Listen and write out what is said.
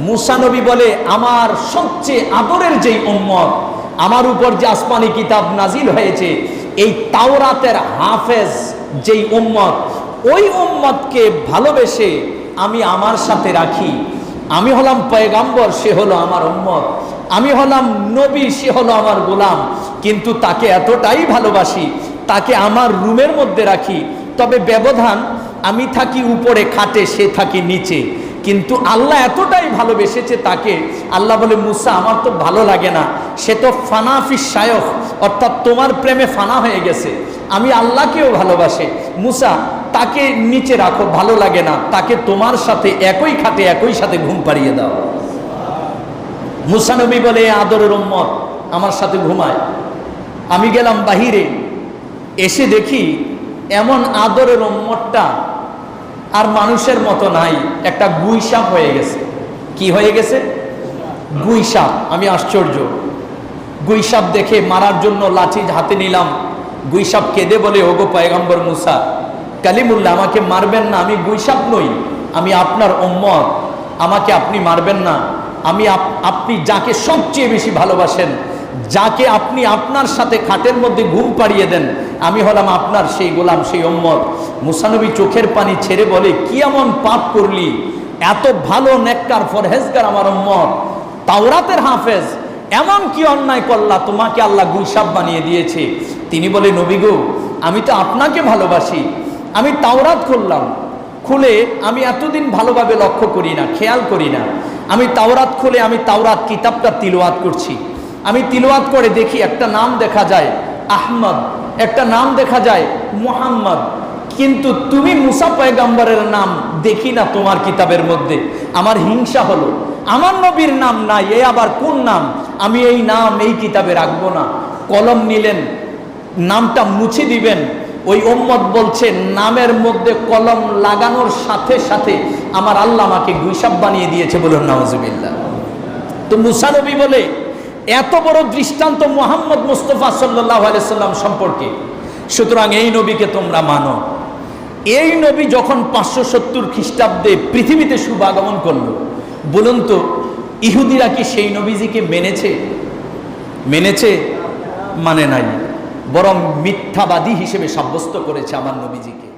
মুসানবী বলে, আমার সবচেয়ে আদরের যেই উম্মত, আমার উপর যে আসমানি কিতাব নাজিল হয়েছে, এই তাওরাতের হাফেজ যেই উম্মত, ওই উম্মতকে ভালোবেসে আমি আমার সাথে রাখি। আমি হলাম পয়গাম্বর, সে হলো আমার উম্মত। আমি হলাম নবী, সে হলো আমার গোলাম। কিন্তু তাকে এতটাই ভালোবাসি, তাকে আমার রুমের মধ্যে রাখি। তবে ব্যবধান, আমি থাকি উপরে, খাটে, সে থাকি নিচে। কিন্তু আল্লাহ এতটাই ভালোবেসেছে তাকে, আল্লাহ বলে, মুসা, আমার তো ভালো লাগে না। সে তো ফানাফি শায়ক অর্থাৎ তোমার প্রেমে ফানা হয়ে গেছে। আমি আল্লাহকেও ভালোবাসে। মুসা, তাকে নিচে রাখো, ভালো লাগে না। তাকে তোমার সাথে, একই খাতে একই সাথে ঘুম পাড়িয়ে দাও। মুসানবী বলে, "এ আদরের উম্মত, আমার সাথে ঘুমায়। আমি গেলাম বাহিরে। এসে দেখি, এমন আদরের উম্মতটা আর মানুষের মতো নাই। একটা গুইসাপ হয়ে গেছে। কি হয়ে গেছে? গুইসাপ আমি আশ্চর্য। গুইসাপ দেখে মারার জন্য লাঠি হাতে নিলাম। গুইসাপ কেঁদে বলে, ওগো পয়গম্বর মুসা কালিমুল্লা আমাকে মারবেন না। আমি গুইসাপ নই। আমি আপনার উম্মত। আমাকে আপনি মারবেন না। আমি আপ- আপনি যাকে সবচেয়ে বেশি ভালোবাসেন, যাকে আপনি আপনার সাথে খাটের মধ্যে ঘুম পাড়িয়ে দেন, আমি হলাম আপনার সেই গোলাম, সেই উম্মত। মুসানবী চোখের পানি ছেড়ে বলে, কি এমন পাপ করলি? এত ভালো নেককার ফরহেজগার আমার উম্মত। তাওরাতের হাফেজ, এমন কি অন্যায় করলা? তোমাকে আল্লাহ গুইসাব বানিয়ে দিয়েছে। তিনি বলে, নবী গো, আমি তো আপনাকে ভালোবাসি। আমি তাওরাত করলাম। খুলে আমি এতদিন ভালোভাবে লক্ষ্য করি না, খেয়াল করি না। আমি তাওরাত খুলে আমি তাওরাত কিতাবটা তিলওয়াত করছি। আমি তিলওয়াত করে দেখি একটা নাম দেখা যায় আহমদ, একটা নাম দেখা যায় মোহাম্মদ কিন্তু তুমি মুসা পয়গাম্বরের নাম দেখি না তোমার কিতাবের মধ্যে। আমার হিংসা হলো, আমার নবীর নাম নাই, এ আবার কোন নাম? আমি এই নাম এই কিতাবে রাখব না। কলম নিলেন, নামটা মুছে দিবেন। ওই ওম্মদ বলছে, নামের মধ্যে কলম লাগানোর সাথে সাথে আমার আল্লাহ আমাকে গুইসাব বানিয়ে দিয়েছে বলুন নওয়াজবিল্লা তো মুসানবী বলে, এত বড় দৃষ্টান্ত মোহাম্মদ মুস্তফা সাল্লাহ আলাইসাল্লাম সম্পর্কে। সুতরাং এই নবীকে তোমরা মানো। এই নবী যখন পাঁচশো সত্তর খ্রিস্টাব্দে পৃথিবীতে শুভাগমন করল, বলুন তো, ইহুদিরা কি সেই নবীজিকে মেনেছে? মেনেছে মানে নাই, বরং মিথ্যাবাদী হিসেবে সাব্যস্ত করেছে আমার নবীজিকে।